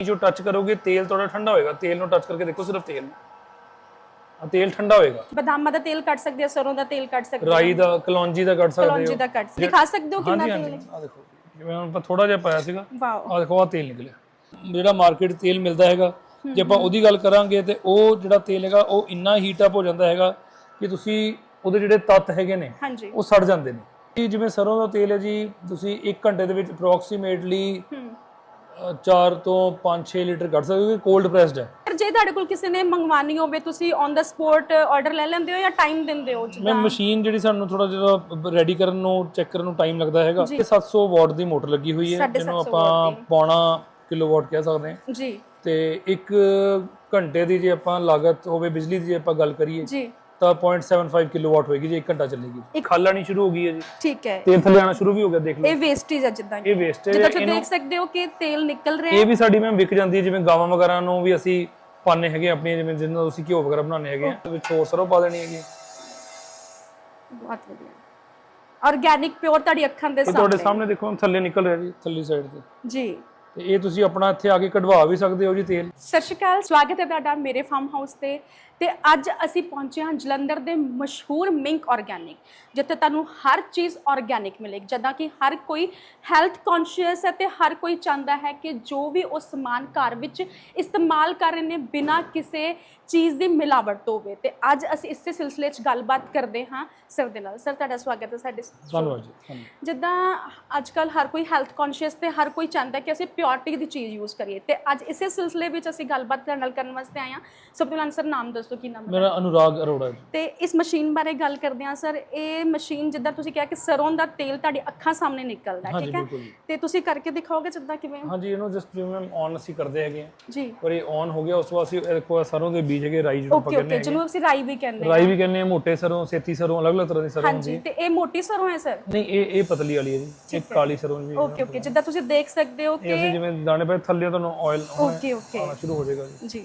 ਜੋ ਟੱਚ ਕਰੋਗੇ ਤੇਲ ਤੁਹਾਡਾ ਠੰਡਾ ਹੋਏਗਾ। ਤੇਲ ਨੂੰ ਟੱਚ ਕਰਕੇ ਦੇਖੋ ਸਿਰਫ ਤੇਲ ਆ ਤੇਲ ਠੰਡਾ ਹੋਏਗਾ। ਬਦਾਮਾਂ ਦਾ ਤੇਲ ਕੱਢ ਸਕਦੇ ਹੋ ਸਰੋਂ ਦਾ ਤੇਲ ਕੱਢ ਸਕਦੇ ਹੋ। ਰਾਈ ਦਾ ਕਲੌਂਜੀ ਦਾ ਕੱਢ ਸਕਦੇ ਕਲੌਂਜੀ ਹੋ। ਦਾ ਕੱਢ ਦਿਖਾ ਸਕਦੇ ਹੋ ਕਿੰਨਾ ਤੇਲ? ਹਾਂਜੀ। ਆ ਦੇਖੋ ਜਿਵੇਂ ਹੁਣ ਆਪਾਂ ਥੋੜਾ ਜਿਹਾ ਪਾਇਆ ਸੀਗਾ ਵਾਓ। ਆ ਦੇਖੋ ਆ ਤੇਲ ਨਿਕਲਿਆ। ਜਿਹੜਾ ਮਾਰਕੀਟ ਤੇਲ ਮਿਲਦਾ ਹੈਗਾ ਜੇ ਆਪਾਂ ਉਹਦੀ ਗੱਲ ਕਰਾਂਗੇ ਤੇ ਉਹ ਜਿਹੜਾ ਤੇਲ ਹੈਗਾ ਉਹ ਇੰਨਾ ਹੀਟ ਅਪ ਹੋ ਜਾਂਦਾ ਹੈਗਾ ਕਿ ਤੁਸੀਂ ਉਹਦੇ ਜਿਹੜੇ ਤੱਤ ਹੈਗੇ ਨੇ ਉਹ ਸੜ ਜਾਂਦੇ ਨੇ। ਜਿਵੇਂ ਸਰੋਂ ਦਾ ਤੇਲ ਹੈ ਜੀ ਤੁਸੀਂ 1 ਘੰਟੇ ਦੇ ਵਿੱਚ ਅਪਰੋਕਸੀਮੇਟਲੀ ਹੂੰ। 4 ਤੋਂ 5-6 ਲੀਟਰ ਕੱਢ ਸਕਦੇ ਹੋ ਕਿ ਕੋਲਡ ਪ੍ਰੈਸਡ ਹੈ। ਪਰ ਜੇ ਤੁਹਾਡੇ ਕੋਲ ਕਿਸੇ ਨੇ ਮੰਗਵਾਨੀ ਹੋਵੇ ਤੁਸੀਂ ਔਨ ਦਾ ਸਪੋਟ ਆਰਡਰ ਲੈ ਲੈਂਦੇ ਹੋ ਜਾਂ ਟਾਈਮ ਦਿੰਦੇ ਹੋ ਮੈਂ ਮਸ਼ੀਨ ਜਿਹੜੀ ਸਾਨੂੰ ਥੋੜਾ ਜਿਹਾ ਰੈਡੀ ਕਰਨ ਨੂੰ ਚੈੱਕ ਕਰਨ ਨੂੰ ਟਾਈਮ ਲੱਗਦਾ ਹੈਗਾ। ਇਹ 700 ਵਾਟ ਦੀ ਮੋਟਰ ਲੱਗੀ ਹੋਈ ਹੈ ਜਿਹਨੂੰ 700 ਆਪਾਂ ਪੌਣਾ ਕਿਲੋਵਾਟ ਕਹਿ ਸਕਦੇ ਹਾਂ। ਜੀ। ਤੇ 1 ਘੰਟੇ ਦੀ ਜੇ ਆਪਾਂ ਲਾਗਤ ਹੋਵੇ ਬਿਜਲੀ ਦੀ ਜੇ ਆਪਾਂ ਗੱਲ ਕਰੀਏ ਜੀ। ਤਾਂ 0.75 ਕਿਲੋਵਾਟ ਹੋਏਗੀ ਜੇ 1 ਘੰਟਾ ਚੱਲੇਗੀ। ਖਾਲ ਆਣੀ ਸ਼ੁਰੂ ਹੋ ਗਈ ਹੈ ਜੀ। ਠੀਕ ਹੈ। ਤੇਲ ਥੱਲੇ ਆਣਾ ਸ਼ੁਰੂ ਵੀ ਹੋ ਗਿਆ ਦੇਖ ਲਓ। ਇਹ ਵੇਸਟੇਜ ਹੈ ਜਿੱਦਾਂ ਇਹ ਵੇਸਟੇਜ ਜਿੱਦਾਂ ਤੁਸੀਂ ਦੇਖ ਸਕਦੇ ਹੋ ਕਿ ਤੇਲ ਨਿਕਲ ਰਿਹਾ ਇਹ ਵੀ ਸਾਡੀ ਮੈਮ ਵਿਕ ਜਾਂਦੀ ਹੈ ਜਿਵੇਂ ਗਾਵਾਂ ਵਗੈਰਾ ਨੂੰ ਵੀ ਅਸੀਂ ਪਾਣੇ ਹੈਗੇ ਆ ਆਪਣੀਆਂ ਜਿਵੇਂ ਜਿੰਨਾਂ ਤੁਸੀਂ ਘਿਓ ਵਗੈਰਾ ਬਣਾਉਂਦੇ ਹੈਗੇ ਆ ਵਿੱਚ ਹੋਰ ਸਰੋਂ ਪਾ ਦੇਣੀ ਹੈਗੀ। ਬਹੁਤ ਵਧੀਆ। ਆਰਗੈਨਿਕ ਪਿਓਰ ਤੁਹਾਡੀ ਅੱਖਾਂ ਦੇ ਤੁਹਾਡੇ ਸਾਹਮਣੇ। ਸਾਹਮਣੇ ਦੇਖੋ ਥੱਲੇ ਨਿਕਲ ਰਿਹਾ ਜੀ ਥੱਲੀ ਸਾਈਡ ਤੇ। ਜੀ। ਤੇ ਇਹ ਤੁਸੀਂ ਆਪਣਾ ਇੱਥੇ ਆ ਕੇ ਕਢਵਾ ਵੀ ਸਕਦੇ ਹੋ ਜੀ ਤੇਲ। ਸਤਿ ਸ਼੍ਰੀ ਅਕਾਲ ਸਵਾਗਤ ਹੈ ਤੁਹਾਡਾ ਮੇਰੇ ਫਾਰਮ ਹਾਊਸ ਤੇ। ਤੇ ਅੱਜ ਅਸੀਂ ਪਹੁੰਚੇ ਹਾਂ ਜਲੰਧਰ ਦੇ ਮਸ਼ਹੂਰ ਮਿੰਕ ਆਰਗੈਨਿਕ ਜਿੱਥੇ ਤੁਹਾਨੂੰ ਹਰ ਚੀਜ਼ ਆਰਗੈਨਿਕ ਮਿਲੇਗੀ ਜਦਾਂ ਕਿ ਹਰ ਕੋਈ ਹੈਲਥ ਕੌਨਸ਼ੀਅਸ ਹੈ ਤੇ ਹਰ ਕੋਈ ਚਾਹੁੰਦਾ ਹੈ ਕਿ ਜੋ ਵੀ ਉਹ ਸਮਾਨ ਘਰ ਵਿੱਚ ਇਸਤੇਮਾਲ ਕਰ ਰਹੇ ਨੇ ਬਿਨਾਂ ਕਿਸੇ ਚੀਜ਼ ਦੀ ਮਿਲਾਵਟ ਤੋਂ ਹੋਵੇ। ਤੇ ਅੱਜ ਅਸੀਂ ਇਸੇ ਸਿਲਸਿਲੇ 'ਚ ਗੱਲਬਾਤ ਕਰਦੇ ਹਾਂ ਸਰ ਦੇ ਨਾਲ। ਸਰ ਤੁਹਾਡਾ ਸਵਾਗਤ ਹੈ ਸਾਡੇ ਧੰਨਵਾਦ ਜੀ। ਜਿੱਦਾਂ ਅੱਜ ਕੱਲ ਹਰ ਕੋਈ ਹੈਲਥ ਕੌਨਸ਼ੀਅਸ ਤੇ ਹਰ ਕੋਈ ਚਾਹੁੰਦਾ ਕਿ ਅਸੀਂ ਪਿਓਰਿਟੀ ਦੀ ਚੀਜ਼ ਯੂਜ਼ ਕਰੀਏ। ਤੇ ਅੱਜ ਇਸੇ ਸਿਲਸਿਲੇ ਵਿੱਚ ਅਸੀਂ ਗੱਲਬਾਤ ਕਰਨ ਨਾਲ ਕਰਨ ਵਾਸਤੇ ਆਏ ਹਾਂ। ਸਭ ਤੋਂ ਪਹਿਲਾਂ ਸਰ ਨਾਮ ਦੱਸੋ। ਕੀ ਨਾਮ ਹੈ ਮੇਰਾ ਅਨੁਰਾਗ ਅਰੋੜਾ ਜੀ। ਤੇ ਇਸ ਮਸ਼ੀਨ ਬਾਰੇ ਗੱਲ ਕਰਦੇ ਹਾਂ ਸਰ ਇਹ ਮਸ਼ੀਨ ਜਿੱਦਾਂ ਤੁਸੀਂ ਕਿਹਾ ਕਿ ਸਰੋਂ ਦਾ ਤੇਲ ਤੁਹਾਡੀ ਅੱਖਾਂ ਸਾਹਮਣੇ ਨਿਕਲਦਾ ਹੈ, ਠੀਕ ਹੈ? ਤੇ ਤੁਸੀਂ ਕਰਕੇ ਦਿਖਾਓਗੇ ਜਿੱਦਾਂ ਕਿਵੇਂ? ਹਾਂਜੀ ਇਹਨੂੰ ਜਸਟ ਜਿਵੇਂ ਔਨ ਅਸੀਂ ਕਰਦੇ ਹੈਗੇ ਆ ਜੀ। ਪਰ ਇਹ ਔਨ ਹੋ ਗਿਆ ਉਸ ਤੋਂ ਬਾਅਦ ਅਸੀਂ ਇਹ ਦੇਖੋ ਇਹ ਸਰੋਂ ਦੇ ਬੀਜ ਹੈਗੇ ਰਾਈ ਜਿਹਨੂੰ ਓਕੇ ਕਹਿੰਦੇ ਓਕੇ ਹੈਗੇ। ਜਿਹਨੂੰ ਅਸੀਂ ਰਾਈ ਵੀ ਕਹਿੰਦੇ ਹਾਂ। ਰਾਈ ਵੀ ਕਹਿੰਦੇ ਆ ਮੋਟੇ ਸਰੋਂ ਸੇਤੀ ਸਰੋਂ ਅਲੱਗ-ਅਲੱਗ ਤਰ੍ਹਾਂ ਦੀ ਸਰੋਂ ਹਾਂਜੀ ਹੈ। ਤੇ ਇਹ ਮੋਟੀ ਸਰੋਂ ਹੈ ਸਰ? ਨਹੀਂ ਇਹ ਇਹ ਪਤਲੀ ਵਾਲੀ ਹੈ ਜੀ ਇਹ ਕਾਲੀ ਸਰੋਂ ਜੀ। ਓਕੇ ਓਕੇ ਜਿੱਦਾਂ ਤੁਸੀਂ ਦੇਖ ਸਕਦੇ ਹੋ ਇਹ ਕਿ ਅਸੀਂ ਜਿਵੇਂ ਦਾਣੇ ਪਏ ਥੱਲੇ ਤੁਹਾਨੂੰ ਆਇਲ ਓਕੇ ਓਕੇ। ਸ਼ੁਰੂ ਹੋ ਜਾਏਗਾ ਜੀ। ਜੀ।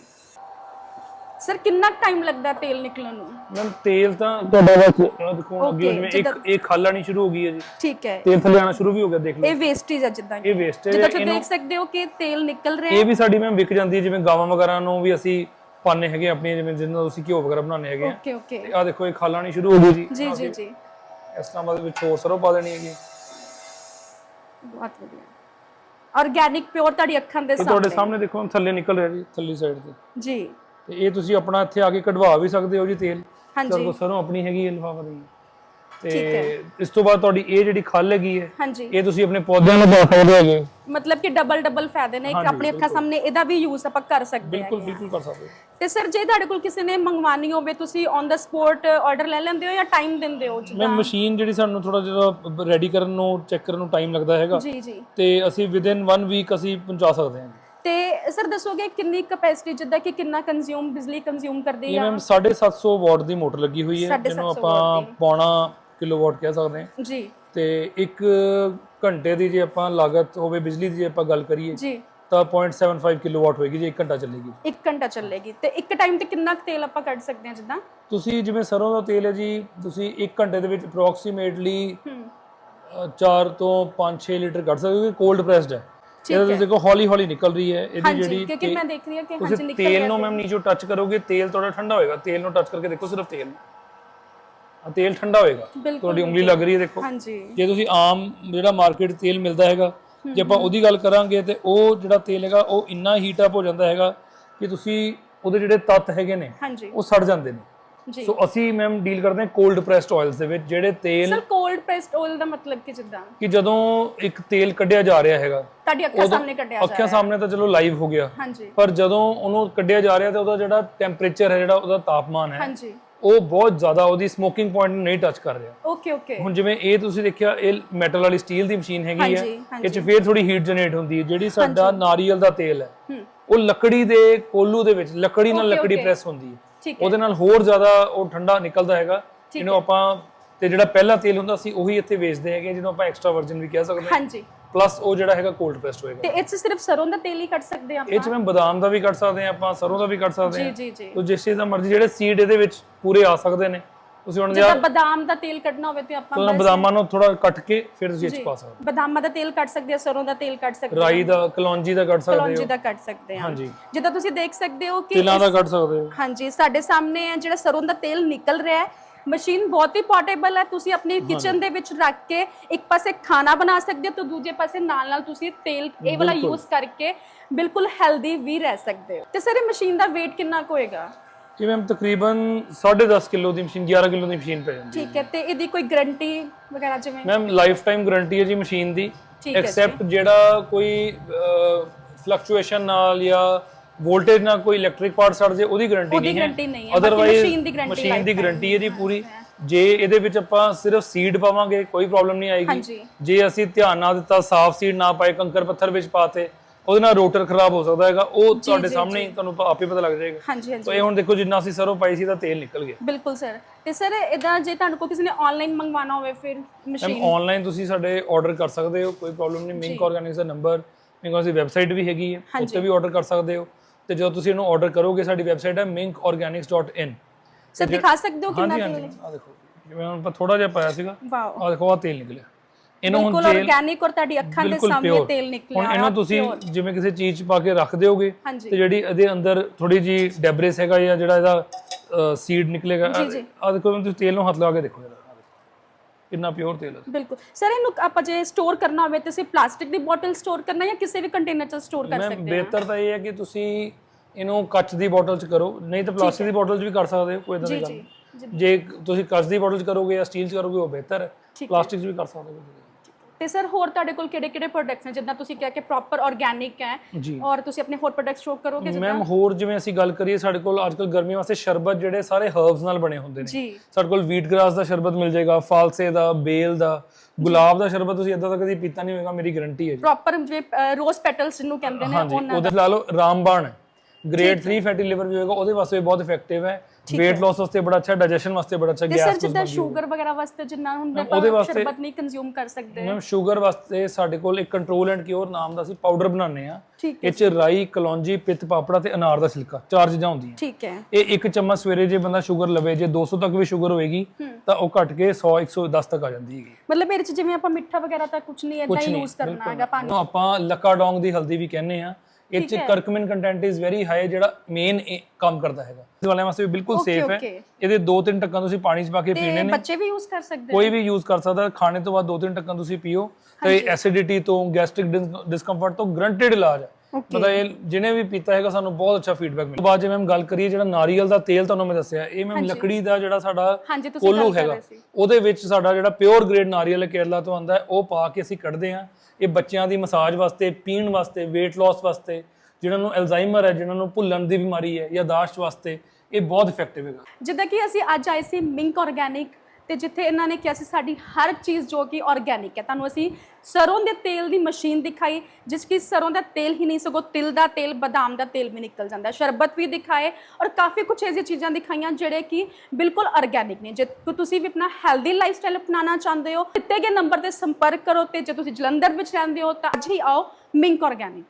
ਸਰ ਕਿੰਨਾ ਟਾਈਮ ਲੱਗਦਾ ਹੈ ਤੇਲ ਨਿਕਲਣ ਨੂੰ? ਮੈਮ ਤੇਲ ਤਾਂ ਤੁਹਾਡਾ ਬਸ ਇਹ ਦੇਖੋ ਹੁਣ ਅੱਗੇ Okay, ਜਿਵੇਂ ਇੱਕ ਜਿੱਦਾਂ- ਇਹ ਖਾਲ ਆਣੀ ਸ਼ੁਰੂ ਹੋ ਗਈ ਹੈ ਜੀ। ਠੀਕ ਹੈ। ਤੇਲ ਥੱਲੇ ਆਣਾ ਸ਼ੁਰੂ ਵੀ ਹੋ ਗਿਆ ਦੇਖ ਲਓ। ਇਹ ਵੇਸਟੇਜ ਹੈ ਜਿੱਦਾਂ ਕਿ। ਇਹ ਵੇਸਟੇਜ ਜਿੱਦਾਂ ਹੈ ਤੁਸੀਂ ਇਹਨੂੰ ਦੇਖ ਸਕਦੇ ਹੋ ਕਿ ਤੇਲ ਨਿਕਲ ਰਿਹਾ ਇਹ ਵੀ ਸਾਡੀ ਮੈਮ ਵਿਕ ਜਾਂਦੀ ਹੈ ਜਿਵੇਂ ਗਾਵਾਂ ਵਗੈਰਾ ਨੂੰ ਵੀ ਅਸੀਂ ਪਾਣੇ ਹੈਗੇ ਆ ਆਪਣੀਆਂ ਜਿਵੇਂ ਜਿੰਨਾਂ ਤੁਸੀਂ ਘਿਓ ਵਗੈਰਾ ਬਣਾਉਂਦੇ ਹੈਗੇ ਆ। ਓਕੇ ਓਕੇ ਆ ਦੇਖੋ ਇਹ ਖਾਲ ਆਣੀ ਸ਼ੁਰੂ ਹੋ ਗਈ ਜੀ। ਜੀ ਜੀ ਜੀ। ਇਸ ਤਰ੍ਹਾਂ ਬਾਅਦ ਵਿੱਚ ਹੋਰ ਸਰੋਂ ਪਾ ਦੇਣੀ ਹੈਗੀ। ਬਹੁਤ ਵਧੀਆ। ਆਰਗੈਨਿਕ ਪਿਓਰ ਤੁਹਾਡੀ ਅੱਖਾਂ ਦੇ ਤੇ ਤੁਹਾਡੇ ਸਾਹਮਣੇ। ਸਾਹਮਣੇ ਦੇਖੋ ਹੁਣ ਥੱਲੇ ਨਿਕਲ ਰਿਹਾ ਜੀ ਥੱਲੀ ਸਾਈਡ ਤੇ। ਜੀ। ਤੇ ਇਹ ਤੁਸੀਂ ਆਪਣਾ ਇੱਥੇ ਆ ਕੇ ਕਢਵਾ ਵੀ ਸਕਦੇ ਹੋ ਜੀ ਤੇਲ। ਹਾਂਜੀ। ਕੋਲ ਸਰੋਂ ਆਪਣੀ ਹੈਗੀ ਹੈ ਲਿਫਾਫਾ ਦੀ। ਤੇ ਇਸ ਤੋਂ ਬਾਅਦ ਤੁਹਾਡੀ ਇਹ ਜਿਹੜੀ ਖੱਲ ਹੈਗੀ ਹੈ ਇਹ ਤੁਸੀਂ ਆਪਣੇ ਪੌਦਿਆਂ ਨੂੰ ਪਾ ਸਕਦੇ ਹੈਗੇ ਮਤਲਬ ਕਿ ਡਬਲ ਡਬਲ ਫਾਇਦੇ ਨੇ ਇੱਕ ਆਪਣੀ ਅੱਖਾਂ ਸਾਹਮਣੇ ਇਹਦਾ ਵੀ ਯੂਜ਼ ਆਪਾਂ ਕਰ ਸਕਦੇ ਹਾਂ ਬਿਲਕੁਲ ਬਿਲਕੁਲ ਕਰ ਸਕਦੇ। ਹੋ ਤੇ ਸਰ ਜੇ ਤੁਹਾਡੇ ਕੋਲ ਕਿਸੇ ਨੇ ਮੰਗਵਾਨੀ ਹੋਵੇ ਤੁਸੀਂ ਔਨ ਦਾ ਸਪੋਟ ਆਰਡਰ ਲੈ ਲੈਂਦੇ ਹੋ ਜਾਂ ਟਾਈਮ ਦਿੰਦੇ ਹੋ ਮੈਂ ਜਿੱਦਾਂ ਮਸ਼ੀਨ ਜਿਹੜੀ ਸਾਨੂੰ ਥੋੜਾ ਜਿਹਾ ਰੈਡੀ ਕਰਨ ਨੂੰ ਚੈੱਕ ਕਰਨ ਨੂੰ ਟਾਈਮ ਲੱਗਦਾ ਹੈਗਾ। ਜੀ ਜੀ। ਤੇ ਅਸੀਂ ਵਿਦਿਨ 1 ਵੀਕ ਅਸੀਂ ਪਹੁੰਚਾ ਸਕਦੇ ਹਾਂ। ਤੇ ਸਰ ਦੱਸੋਗੇ ਕਿੰਨੀ ਕਪੈਸਿਟੀ ਜਿੱਦਾਂ ਕਿ ਕਿੰਨਾ ਕੰਜ਼ਿਊਮ ਬਿਜਲੀ ਕੰਜ਼ਿਊਮ ਕਰਦੀ ਇਹ ਹੈ ਮੈਮ 750 ਵਾਟ ਦੀ ਮੋਟਰ ਲੱਗੀ ਹੋਈ ਹੈ 750 ਜਿਹਨੂੰ ਆਪਾਂ ਪੌਣਾ ਕਿਲੋਵਾਟ ਕਹਿ ਸਕਦੇ ਹਾਂ। ਜੀ। ਤੇ 1 ਘੰਟੇ ਦੀ ਜੇ ਆਪਾਂ ਲਾਗਤ ਹੋਵੇ ਬਿਜਲੀ ਦੀ ਜੇ ਆਪਾਂ ਗੱਲ ਕਰੀਏ ਜੀ। ਤਾਂ 0.75 ਕਿਲੋਵਾਟ ਹੋਏਗੀ ਜੇ 1 ਘੰਟਾ ਚੱਲੇਗੀ। 1 ਘੰਟਾ ਚੱਲੇਗੀ। ਤੇ ਇੱਕ ਟਾਈਮ ਤੇ ਕਿੰਨਾ ਕੁ ਤੇਲ ਆਪਾਂ ਕੱਢ ਸਕਦੇ ਹਾਂ ਜਿੱਦਾਂ? ਤੁਸੀਂ ਜਿਵੇਂ ਸਰੋਂ ਦਾ ਤੇਲ ਹੈ ਜੀ ਤੁਸੀਂ 1 ਘੰਟੇ ਦੇ ਵਿੱਚ ਅਪਰੋਕਸੀਮੇਟਲੀ ਹੂੰ। 4 ਤੋਂ 5-6 ਲੀਟਰ ਕੱਢ ਸਕਦੇ ਹੋ ਕਿ ਕੋਲਡ ਪ੍ਰੈਸਡ ਹੈ। ਇਹਦਾ ਤੁਸੀਂ ਦੇਖੋ ਹੌਲੀ ਹੌਲੀ ਨਿਕਲ ਰਹੀ ਹੈ ਇਹਦੀ ਹਾਂਜੀ ਜਿਹੜੀ ਕਿਉਂਕਿ ਮੈਂ ਦੇਖ ਰਹੀ ਹਾਂ ਕਿ ਹਾਂਜੀ ਨਿਕਲ ਤੇਲ ਨੂੰ ਮੈਮ ਨੀਚੋਂ ਟੱਚ ਕਰੋਗੇ ਤੇਲ ਤੁਹਾਡਾ ਠੰਡਾ ਹੋਏਗਾ ਤੇਲ ਨੂੰ ਟੱਚ ਕਰਕੇ ਦੇਖੋ ਸਿਰਫ ਤੇਲ ਆ ਤੇਲ ਠੰਡਾ ਹੋਏਗਾ ਤੁਹਾਡੀ ਉਂਗਲੀ ਲੱਗ ਰਹੀ ਹੈ ਦੇਖੋ। ਹਾਂਜੀ। ਜੇ ਤੁਸੀਂ ਆਮ ਜਿਹੜਾ ਮਾਰਕੀਟ ਤੇਲ ਮਿਲਦਾ ਹੈਗਾ ਜੇ ਆਪਾਂ ਉਹਦੀ ਗੱਲ ਕਰਾਂਗੇ ਤੇ ਉਹ ਜਿਹੜਾ ਤੇਲ ਹੈਗਾ ਉਹ ਇੰਨਾ ਹੀਟ ਅਪ ਹੋ ਜਾਂਦਾ ਹੈਗਾ ਕਿ ਤੁਸੀਂ ਉਹਦੇ ਜਿਹੜੇ ਤੱਤ ਹੈਗੇ ਨੇ ਉਹ ਸੜ ਜਾਂਦੇ ਨੇ। ਜੀ ਸੋ ਅਸੀਂ ਮੈਮ ਡੀਲ ਕਰਦੇ ਹਾਂ ਕੋਲਡ ਪ੍ਰੈਸਡ ਆਇਲਸ ਦੇ ਵਿੱਚ ਜਿਹੜੇ ਤੇਲ ਸਰ ਕੋਲਡ ਪ੍ਰੈਸਡ ਆਇਲ ਦਾ ਮਤਲਬ ਕਿ ਜਿੱਦਾਂ? ਕਿ ਜਦੋਂ ਇੱਕ ਤੇਲ ਕੱਢਿਆ ਜਾ ਰਿਹਾ ਹੈਗਾ ਤੁਹਾਡੀ ਅੱਖਾਂ ਸਾਹਮਣੇ ਕੱਢਿਆ ਜਾ ਅੱਖਾਂ ਸਾਹਮਣੇ ਤਾਂ ਚਲੋ ਲਾਈਵ ਹੋ ਗਿਆ। ਹਾਂਜੀ। ਪਰ ਜਦੋਂ ਉਹਨੂੰ ਕੱਢਿਆ ਜਾ ਰਿਹਾ ਤੇ ਉਹਦਾ ਜਿਹੜਾ ਟੈਂਪਰੇਚਰ ਹੈ ਜਿਹੜਾ ਉਹਦਾ ਤਾਪਮਾਨ ਹੈ ਹਾਂਜੀ। ਉਹ ਬਹੁਤ ਜ਼ਿਆਦਾ ਉਹਦੀ ਸਮੋਕਿੰਗ ਪੁਆਇੰਟ ਨੂੰ ਨਹੀਂ ਟੱਚ ਕਰ ਰਿਹਾ। ਓਕੇ ਓਕੇ ਹੁਣ ਜਿਵੇਂ ਇਹ ਤੁਸੀਂ ਦੇਖਿਆ ਇਹ ਮੈਟਲ ਵਾਲੀ ਸਟੀਲ ਦੀ ਮਸ਼ੀਨ ਹੈਗੀ ਹੈ ਇਹ ਚ ਫੇਰ ਥੋੜੀ ਹੀਟ ਜਨਰੇਟ ਹੁੰਦੀ ਹੈ ਜਿਹੜੀ ਸਾਡਾ ਨਾਰੀਅਲ ਦਾ ਤੇਲ ਹੈ। ਉਹ ਲੱਕੜੀ ਦੇ ਕੋਲੂ ਦੇ ਵਿੱਚ ਲੱਕੜੀ ਨਾਲ ਲੱਕੜੀ ਪ੍ਰੈਸ ਹੁੰਦੀ ਹੈ। ਉਹਦੇ ਨਾਲ ਹੋਰ ਜ਼ਿਆਦਾ ਉਹ ਠੰਡਾ ਨਿਕਲਦਾ ਹੈਗਾ। ਜਿਹਨੂੰ ਆਪਾਂ ਤੇ ਜਿਹੜਾ ਪਹਿਲਾ ਤੇਲ ਹੁੰਦਾ ਸੀ ਉਹੀ ਇੱਥੇ ਵੇਚਦੇ ਹੈਗੇ ਜਿਹਨੂੰ ਆਪਾਂ ਐਕਸਟਰਾ ਵਰਜਨ ਵੀ ਕਹਿ ਸਕਦੇ ਹਾਂ। ਹਾਂਜੀ। ਪਲੱਸ ਉਹ ਜਿਹੜਾ ਹੈਗਾ ਕੋਲਡ ਪ੍ਰੈਸਡ ਹੋਏਗਾ। ਤੇ ਇਹ 'ਚ ਸਿਰਫ ਸਰੋਂ ਦਾ ਤੇਲ ਹੀ ਕੱਢ ਸਕਦੇ ਹਾਂ ਇਹ ਚ ਮੈਂ ਬਦਾਮ ਦਾ ਵੀ ਕੱਢ ਸਕਦੇ ਆਪਾਂ ਸਰੋਂ ਦਾ ਵੀ ਕੱਢ ਸਕਦੇ ਜੀ ਹਾਂ। ਜੀ ਜੀ। ਤੋ ਜਿਸ ਚੀਜ਼ ਦਾ ਮਰਜ਼ੀ ਜਿਹੜੇ ਸੀਡ ਇਹਦੇ ਵਿੱਚ ਪੂਰੇ ਆ ਸਕਦੇ ਨੇ। ਤੁਸੀਂ ਹੁਣ ਜਿੱਦਾਂ ਬਦਾਮ ਦਾ ਤੇਲ ਕੱਢਣਾ ਹੋਵੇ ਤੇ ਆਪਾਂ ਉਹਨਾਂ ਬਦਾਮਾਂ ਨੂੰ ਥੋੜਾ ਕੱਟ ਕੇ ਫਿਰ ਤੁਸੀਂ ਇਹ 'ਚ ਪਾ ਸਕਦੇ ਹੋ। ਬਦਾਮਾਂ ਦਾ ਤੇਲ ਕੱਢ ਸਕਦੇ ਆ ਸਰੋਂ ਦਾ ਤੇਲ ਕੱਢ ਸਕਦੇ ਆ ਰਾਈ ਦਾ ਕਲੌਂਜੀ ਦਾ ਕੱਟ ਸਕਦੇ ਕਲੌਂਜੀ ਹੋ। ਦਾ ਕੱਢ ਸਕਦੇ ਆ ਹਾਂਜੀ। ਜਿੱਦਾਂ ਤੁਸੀਂ ਦੇਖ ਸਕਦੇ ਹੋ ਕਿ ਤਿਲਾਂ ਦਾ ਕੱਟ ਸਕਦੇ ਹੋ। ਹਾਂਜੀ ਸਾਡੇ ਸਾਹਮਣੇ ਹੈ ਜਿਹੜਾ ਸਰੋਂ ਦਾ ਤੇਲ ਨਿਕਲ ਰਿਹਾ ਹੈ ਮਸ਼ੀਨ ਬਹੁਤ ਹੀ ਪੋਰਟੇਬਲ ਹੈ। ਤੁਸੀਂ ਆਪਣੀ ਕਿਚਨ ਦੇ ਵਿੱਚ ਰੱਖ ਕੇ ਇੱਕ ਪਾਸੇ ਖਾਣਾ ਬਣਾ ਸਕਦੇ ਹੋ ਤੇ ਦੂਜੇ ਪਾਸੇ ਨਾਲ ਨਾਲ ਤੁਸੀਂ ਤੇਲ ਇਹ ਵਾਲਾ ਯੂਜ਼ ਕਰਕੇ ਬਿਲਕੁਲ ਹੈਲਦੀ ਵੀ ਰਹਿ ਸਕਦੇ ਹੋ। ਤੇ ਸਰ ਇਹ ਮਸ਼ੀਨ ਦਾ weight ਕਿੰਨਾ ਕੁ ਹੋਏਗਾ? ਕਿ ਮੈਮ ਤਕਰੀਬਨ 10.5 ਕਿਲੋ ਦੀ ਮਸ਼ੀਨ 11 ਕਿਲੋ ਦੀ ਮਸ਼ੀਨ ਪੈ ਜਾਂਦੀ ਠੀਕ ਹੈ ਤੇ ਇਹਦੀ ਕੋਈ ਗਾਰੰਟੀ ਵਗੈਰਾ ਜਿਵੇਂ? ਮੈਮ ਲਾਈਫ ਟਾਈਮ ਗਾਰੰਟੀ ਹੈ ਜੀ ਮਸ਼ੀਨ ਦੀ। ਹੈ। ਐਕਸੈਪਟ ਜਿਹੜਾ ਕੋਈ ਫਲਕਚੁਏਸ਼ਨ ਨਾਲ ਜਾਂ ਵੋਲਟੇਜ ਨਾਲ ਕੋਈ ਇਲੈਕਟ੍ਰਿਕ ਪਾਰਟ ਸੜ ਜੇ ਉਹਦੀ ਗਾਰੰਟੀ ਨਹੀਂ ਹੈ। ਹੈ, ਅਦਰਵਾਈਜ਼ ਮਸ਼ੀਨ ਦੀ ਗਾਰੰਟੀ ਹੈ ਜੀ ਪੂਰੀ। ਜੇ ਇਹਦੇ ਵਿੱਚ ਆਪਾਂ ਸਿਰਫ ਸੀਡ ਪਾਵਾਂਗੇ ਕੋਈ ਪ੍ਰੋਬਲਮ ਨਹੀਂ ਆਏਗੀ। ਜੇ ਅਸੀਂ ਧਿਆਨ ਨਾ ਦਿੱਤਾ ਸਾਫ਼ ਸੀਡ ਨਾ ਪਾਏ ਕੰਕਰ ਪੱਥਰ ਵਿੱਚ ਪਾਤੇ ਉਹਦੇ ਨਾਲ ਰੋਟਰ ਖਰਾਬ ਹੋ ਸਕਦਾ ਹੈਗਾ ਉਹ ਤੁਹਾਡੇ ਸਾਹਮਣੇ ਹੀ ਤੁਹਾਨੂੰ ਆਪੇ ਪਤਾ ਲੱਗ ਜਾਏਗਾ। ਹਾਂਜੀ ਹਾਂਜੀ। ਇਹ ਹੁਣ ਦੇਖੋ ਜਿੰਨਾ ਅਸੀਂ ਸਰੋਂ ਪਾਈ ਸੀ ਤਾਂ ਤੇਲ ਨਿਕਲ ਗਿਆ। ਬਿਲਕੁਲ ਸਰ ਤੇ ਸਰ ਇਦਾਂ ਜੇ ਤੁਹਾਨੂੰ ਕੋਈ ਕਿਸੇ ਨੇ ਆਨਲਾਈਨ ਮੰਗਵਾਉਣਾ ਹੋਵੇ ਫਿਰ ਮਸ਼ੀਨ ਆਨਲਾਈਨ ਤੁਸੀਂ ਸਾਡੇ ਆਰਡਰ ਕਰ ਸਕਦੇ ਹੋ ਕੋਈ ਪ੍ਰੋਬਲਮ ਨਹੀਂ। ਮਿੰਕ ਆਰਗੈਨਿਕਸ ਦਾ ਨੰਬਰ ਮਿੰਕ ਦੀ ਵੈਬਸਾਈਟ ਵੀ ਹੈਗੀ ਹੈ ਉੱਤੇ ਵੀ ਆਰਡਰ ਕਰ ਸਕਦੇ ਹੋ। ਤੇ ਜਦੋਂ ਤੁਸੀਂ ਇਹਨੂੰ ਆਰਡਰ ਕਰੋਗੇ ਸਾਡੀ ਵੈਬਸਾਈਟ ਹੈ minkorganics.in ਸਰ ਦਿਖਾ ਸਕਦੇ ਹੋ ਕਿੰਨਾ ਹਾਂਜੀ ਹਾਂਜੀ। ਆ ਦੇਖੋ ਜਿਵੇਂ ਹੁਣ ਥੋੜਾ ਜਿਹਾ ਪਾਇਆ ਸੀਗਾ ਆ ਦੇਖੋ ਆ ਤੇਲ ਨਿਕਲਿਆ। ਇਹਨੂੰ ਹੁਣ ਬਿਲਕੁਲ ਆਰਗੈਨਿਕ ਔਰ ਤੁਹਾਡੀ ਅੱਖਾਂ ਦੇ ਬਿਲਕੁਲ ਸਾਹਮਣੇ ਤੇਲ ਨਿਕਲਿਆ ਹੁਣ ਇਹਨੂੰ ਤੁਸੀਂ ਜਿਵੇਂ ਕਿਸੇ ਚੀਜ਼ 'ਚ ਪਾ ਕੇ ਰੱਖ ਦਿਓਗੇ ਹਾਂਜੀ। ਤੇ ਜਿਹੜੀ ਇਹਦੇ ਅੰਦਰ ਥੋੜੀ ਜੀ ਡੈਬਰੇਸ ਹੈਗਾ ਜਾਂ ਜਿਹੜਾ ਇਹਦਾ ਸੀਡ ਨਿਕਲੇਗਾ ਆ ਦੇਖੋ ਤੁਸੀਂ ਤੇਲ ਨੂੰ ਹੱਥ ਲਾ ਕੇ ਦੇਖੋ ਜਰਾ। ਕਿੰਨਾ ਪਿਓਰ ਤੇਲ ਹੈ ਬਿਲਕੁਲ। ਸਰ ਇਹਨੂੰ ਆਪਾਂ ਜੇ ਸਟੋਰ ਕਰਨਾ ਹੋਵੇ ਤੇ ਸਿਰ ਪਲਾਸਟਿਕ ਦੀ ਬੋਟਲ ਸਟੋਰ ਕਰਨਾ ਜਾਂ ਕਿਸੇ ਵੀ ਕੰਟੇਨਰ 'ਚ ਸਟੋਰ ਕਰ ਮੈਮ ਸਕਦੇ ਬਿਹਤਰ ਤਾਂ ਇਹ ਹੈ ਕਿ ਤੁਸੀਂ ਇਹਨੂੰ ਕੱਚ ਦੀ ਬੋਟਲ 'ਚ ਕਰੋ। ਨਹੀਂ ਤਾਂ ਪਲਾਸਟਿਕ ਦੀ ਬੋਟਲ 'ਚ ਵੀ ਕਰ ਸਕਦੇ ਹੋ ਕੋਈ ਇਦਾਂ ਦੀ ਗੱਲ ਜੀ। ਨਹੀਂ। ਜੇ ਤੁਸੀਂ ਕੱਚ ਦੀ ਬੋਟਲ 'ਚ ਕਰੋਗੇ ਜਾਂ ਸਟੀਲ 'ਚ ਕਰੋਗੇ ਉਹ ਬਿਹਤਰ ਹੈ। ਪਲਾਸਟਿਕ 'ਚ ਵੀ ਕਰ ਸਕਦੇ ਹੋ। ਤੇ ਸਰ ਹੋਰ ਤੁਹਾਡੇ ਕੋਲ ਕਿਹੜੇ ਕਿਹੜੇ ਪ੍ਰੋਡਕਟਸ ਨੇ? ਜਿੱਦਾਂ ਤੁਸੀਂ ਕਿਹਾ ਕਿ ਪ੍ਰੋਪਰ ਆਰਗੈਨਿਕ ਹੈ ਔਰ ਤੁਸੀਂ ਆਪਣੇ ਹੋਰ ਪ੍ਰੋਡਕਟ ਸ਼ੋ ਕਰੋਗੇ ਮੈਮ ਹੋਰ ਜਿਵੇਂ ਅਸੀਂ ਗੱਲ ਕਰੀਏ ਸਾਡੇ ਕੋਲ ਅੱਜਕੱਲ ਗਰਮੀ ਵਾਸਤੇ ਸ਼ਰਬਤ ਜਿਹੜੇ ਸਾਰੇ ਹਰਬਸ ਨਾਲ ਬਣੇ ਹੁੰਦੇ ਨੇ। ਸਾਡੇ ਕੋਲ ਵੀਟ ਗ੍ਰਾਸ ਦਾ ਸ਼ਰਬਤ ਮਿਲ ਜਾਏਗਾ ਫਾਲਸੇ ਦਾ ਬੇਲ ਦਾ ਗੁਲਾਬ ਦਾ ਸ਼ਰਬਤ ਤੁਸੀਂ ਇਦਾਂ ਦਾ ਕਦੀ ਪੀਤਾ ਨਹੀਂ ਹੋਵੇਗਾ ਮੇਰੀ ਗਾਰੰਟੀ ਹੈ ਜੀ। ਪ੍ਰੋਪਰ ਜਿਵੇਂ ਰੋਜ਼ ਪੈਟਲਸ ਜਿਹਨੂੰ ਕਹਿੰਦੇ ਨੇ ਉਹਨਾਂ ਉਹਦੇ ਲਾ ਲਓ ਰਾਮਬਾਣ ਗ੍ਰੇਡ 3 ਫੈਟੀ ਲਿਵਰ ਵੀ ਹੋਏਗਾ ਉਹਦੇ ਵਾਸਤੇ ਬਹੁਤ ਇਫੈਕਟਿਵ ਹੈ weight loss ਵਾਸਤੇ ਬੜਾ ਅੱਛਾ ਡਾਈਜੈਸ਼ਨ ਵਾਸਤੇ ਬੜਾ ਅੱਛਾ ਤੇ ਸਰ ਗੈਸ ਜਿੱਦਾਂ ਸ਼ੂਗਰ ਵਗੈਰਾ ਵਾਸਤੇ ਜਿੰਨਾ ਹੁੰਦੇ ਉਹਦੇ ਆਪਾਂ ਵਾਸਤੇ- ਸ਼ਰਬਤ ਨਹੀਂ ਕੰਜ਼ਿਊਮ ਕਰ ਸਕਦੇ ਮੈਮ ਸ਼ੂਗਰ ਵਾਸਤੇ ਸਾਡੇ ਕੋਲ ਇੱਕ ਕੰਟਰੋਲ ਐਂਡ ਕਿਉਰ ਨਾਮ ਦਾ ਅਸੀਂ ਪਾਊਡਰ ਬਣਾਉਂਦੇ ਆ ਇਹ ਚ ਰਾਈ ਕਲੌਂਜੀ ਪਿੱਤ ਪਾਪੜਾ ਤੇ ਅਨਾਰ ਦਾ ਛਿਲਕਾ ਚਾਰ ਚੀਜ਼ਾਂ ਹੁੰਦੀਆਂ ਠੀਕ ਹੈ ਇਹ ਇੱਕ ਚਮਚ ਸਵੇਰੇ ਜੇ ਬੰਦਾ ਸ਼ੂਗਰ ਲਵੇ ਜੇ 200 ਤੱਕ ਵੀ ਸ਼ੂਗਰ ਹੋਏਗੀ ਤਾਂ ਉਹ ਘਟ ਕੇ 100 110 ਤੱਕ ਆ ਜਾਂਦੀ ਹੈਗੀ ਮਤਲਬ ਮੇਰੇ ਚ ਜਿਵੇਂ ਆਪਾਂ ਮਿੱਠਾ ਵਗੈਰਾ ਤਾਂ ਕੁਝ ਨਹੀਂ ਹੀ ਯੂਜ਼ ਕਰਨਾ ਹੈਗਾ ਪਾਣੀ ਆਪਾਂ ਲੱਕਾ ਡੋਂਗ ਦੀ ਹਲਦੀ ਵੀ ਕਹਿੰਦੇ ਆ ਇਹ ਚ curcumin content is very high ਜਿਹੜਾ ਮੇਨ ਕੰਮ ਕਰਦਾ ਹੈਗਾ। ਇਸ ਵਾਲਿਆਂ ਵਾਸਤੇ ਵੀ ਬਿਲਕੁਲ ਸੇਫ ਹੈ. ਇਹਦੇ ਦੋ ਤਿੰਨ ਟੱਕਾਂ ਤੁਸੀਂ ਪਾਣੀ ਚ ਪਾ ਕੇ ਪੀਣੇ ਨੇ। ਬੱਚੇ ਵੀ ਯੂਜ਼ ਕਰ ਸਕਦੇ ਕੋਈ ਵੀ ਯੂਜ਼ ਕਰ ਸਕਦਾ ਖਾਣੇ ਤੋਂ ਬਾਅਦ ਦੋ ਤਿੰਨ ਟੱਕਾਂ ਤੁਸੀਂ ਪੀਓ। ਤੇ ਐਸਿਡਿਟੀ ਤੋਂ ਗੈਸਟ੍ਰਿਕ ਡਿਸਕੰਫਰਟ ਤੋਂ ਗਰੰਟਡ ਇਲਾਜ ਹੈ। ਮਤਲਬ ਇਹ ਜਿਹਨੇ ਵੀ ਪੀਤਾ ਹੈਗਾ ਸਾਨੂੰ ਬਹੁਤ ਅੱਛਾ ਫੀਡਬੈਕ ਮਿਲਿਆ। ਬਾਅਦ ਜੇ ਮੈਂ ਗੱਲ ਕਰੀਏ ਜਿਹੜਾ ਨਾਰੀਅਲ ਦਾ ਤੇਲ ਤੁਹਾਨੂੰ ਮੈਂ ਦੱਸਿਆ ਇਹ ਮੈਂ ਲੱਕੜੀ ਦਾ ਜਿਹੜਾ ਸਾਡਾ ਕੋਲੂ ਹੈਗਾ। ਉਹਦੇ ਵਿੱਚ ਸਾਡਾ ਜਿਹੜਾ ਪਿਓਰ ਗ੍ਰੇਡ ਨਾਰੀਅਲ ਕੇਰਲਾ ਤੋਂ ਆਂਦਾ ਉਹ ਪਾ ਕੇ ਅਸੀਂ ਕੱਢਦੇ ਹਾਂ। ਇਹ ਬੱਚਿਆਂ ਦੀ ਮਸਾਜ ਵਾਸਤੇ ਪੀਣ ਵਾਸਤੇ weight loss ਵਾਸਤੇ ਜਿਨ੍ਹਾਂ ਨੂੰ ਐਲਜ਼ਾਈਮਰ ਹੈ ਜਿਨ੍ਹਾਂ ਨੂੰ ਭੁੱਲਣ ਦੀ ਬਿਮਾਰੀ ਹੈ ਯਾਦਾਸ਼ਤ ਵਾਸਤੇ ਇਹ ਬਹੁਤ ਇਫੈਕਟਿਵ ਹੈਗਾ। ਜਿੱਦਾਂ ਕਿ ਅਸੀਂ ਅੱਜ ਆਏ ਸੀ ਮਿੰਕ ਆਰਗੈਨਿਕ ਤੇ ਜਿੱਥੇ ਇਹਨਾਂ ਨੇ ਕਿਹਾ ਸੀ ਸਾਡੀ ਹਰ ਚੀਜ਼ ਜੋ ਕਿ ਆਰਗੈਨਿਕ ਹੈ। ਤੁਹਾਨੂੰ ਅਸੀਂ ਸਰੋਂ ਦੇ ਤੇਲ ਦੀ ਮਸ਼ੀਨ ਦਿਖਾਈ, ਜਿਸ ਕੀ ਸਰੋਂ ਦਾ ਤੇਲ ਹੀ ਨਹੀਂ, ਸਗੋਂ ਤਿਲ ਦਾ ਤੇਲ, ਬਦਾਮ ਦਾ ਤੇਲ ਵੀ ਨਿਕਲ ਜਾਂਦਾ। ਸ਼ਰਬਤ ਵੀ ਦਿਖਾਏ ਔਰ ਕਾਫੀ ਕੁਝ ਐਸੀ ਚੀਜ਼ਾਂ ਦਿਖਾਈਆਂ ਜਿਹੜੇ ਕਿ ਬਿਲਕੁਲ ਆਰਗੈਨਿਕ ਨੇ। ਜੇ ਤੁਸੀਂ ਵੀ ਆਪਣਾ ਹੈਲਦੀ ਲਾਈਫ ਸਟਾਈਲ ਅਪਣਾਉਣਾ ਚਾਹੁੰਦੇ ਹੋ, ਦਿੱਤੇ ਗਏ ਨੰਬਰ ਤੇ ਸੰਪਰਕ ਕਰੋ ਤੇ ਜੇ ਤੁਸੀਂ ਜਲੰਧਰ ਵਿੱਚ ਰਹਿੰਦੇ ਹੋ ਤਾਂ ਅੱਜ ਹੀ ਆਓ ਮਿੰਕ ਆਰਗੈਨਿਕ